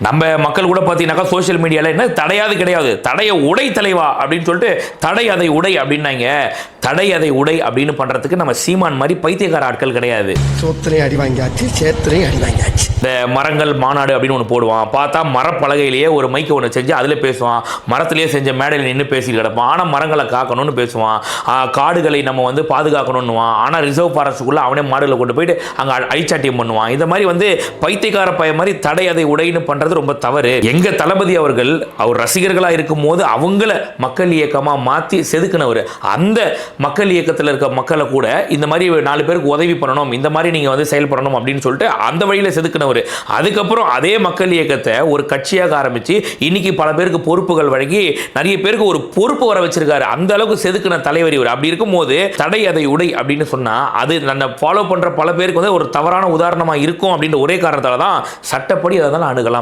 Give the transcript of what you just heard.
நம்ம மக்கள் கூட பார்த்தீங்கன்னாக்கா சோஷியல் மீடியாவில் என்ன? தடையாது கிடையாது. தடையை உடை தலைவா அப்படின்னு சொல்லிட்டு தடை அதை உடை அப்படின்னாங்க. தடை அதை உடை அப்படின்னு பண்றதுக்கு நம்ம சீமான் மாதிரி பைத்தியக்கார ஆட்கள் கிடையாது. சோத்திரையும் அடி வாங்கியாச்சு சேத்திரையும் அடி வாங்கியாச்சு. இந்த மரங்கள் மாநாடு அப்படின்னு ஒன்று போடுவான். பார்த்தா மரப்பலகையிலேயே ஒரு மைக்கை ஒன்று செஞ்சு அதில் பேசுவான். மரத்திலேயே செஞ்ச மேடையில் நின்று பேசிட்டு கிடப்பான். ஆனால் மரங்களை காக்கணும்னு பேசுவான். காடுகளை நம்ம வந்து பாதுகாக்கணும்னுவான். ஆனால் ரிசர்வ் ஃபாரஸ்ட்டுக்குள்ளே அவனே மாடுகளை கொண்டு போயிட்டு அங்கே அழிச்சாட்டியம் பண்ணுவான். இந்த மாதிரி வந்து பைத்தியக்கார பைய மாதிரி தடை அதை உடைன்னு பண்ணுறது ரொம்ப தவறு. எங்கள் தளபதி அவர்கள் அவர் ரசிகர்களாக இருக்கும் போது அவங்கள மக்கள் இயக்கமாக மாற்றி செதுக்கினவர். அந்த மக்கள் இயக்கத்தில் இருக்க மக்களை கூட இந்த மாதிரி நாலு பேருக்கு உதவி பண்ணணும் இந்த மாதிரி நீங்கள் வந்து செயல்படணும் அப்படின்னு சொல்லிட்டு அந்த வழியில் செதுக்கினவர். அதுக்கப்புறம் அதே மக்கள் இயக்கத்தை ஒரு கட்சியாக ஆரம்பித்து இன்னைக்கு பல பேருக்கு பொறுப்புகள் வழங்கி நிறைய பேருக்கு ஒரு பொறுப்பு வர வச்சிருக்காரு. அந்த அளவுக்கு செதுக்கின தலைவர் இவர். அப்படி இருக்கும்போது தடை அதை உடை அப்படின்னு சொன்னால் அது நம்ம ஃபாலோ பண்ணுற பல பேருக்கு வந்து ஒரு தவறான உதாரணமாக இருக்கும் அப்படின்ற ஒரே காரணத்தால் தான் சட்டப்படி அதை தான் அணுகலாம்.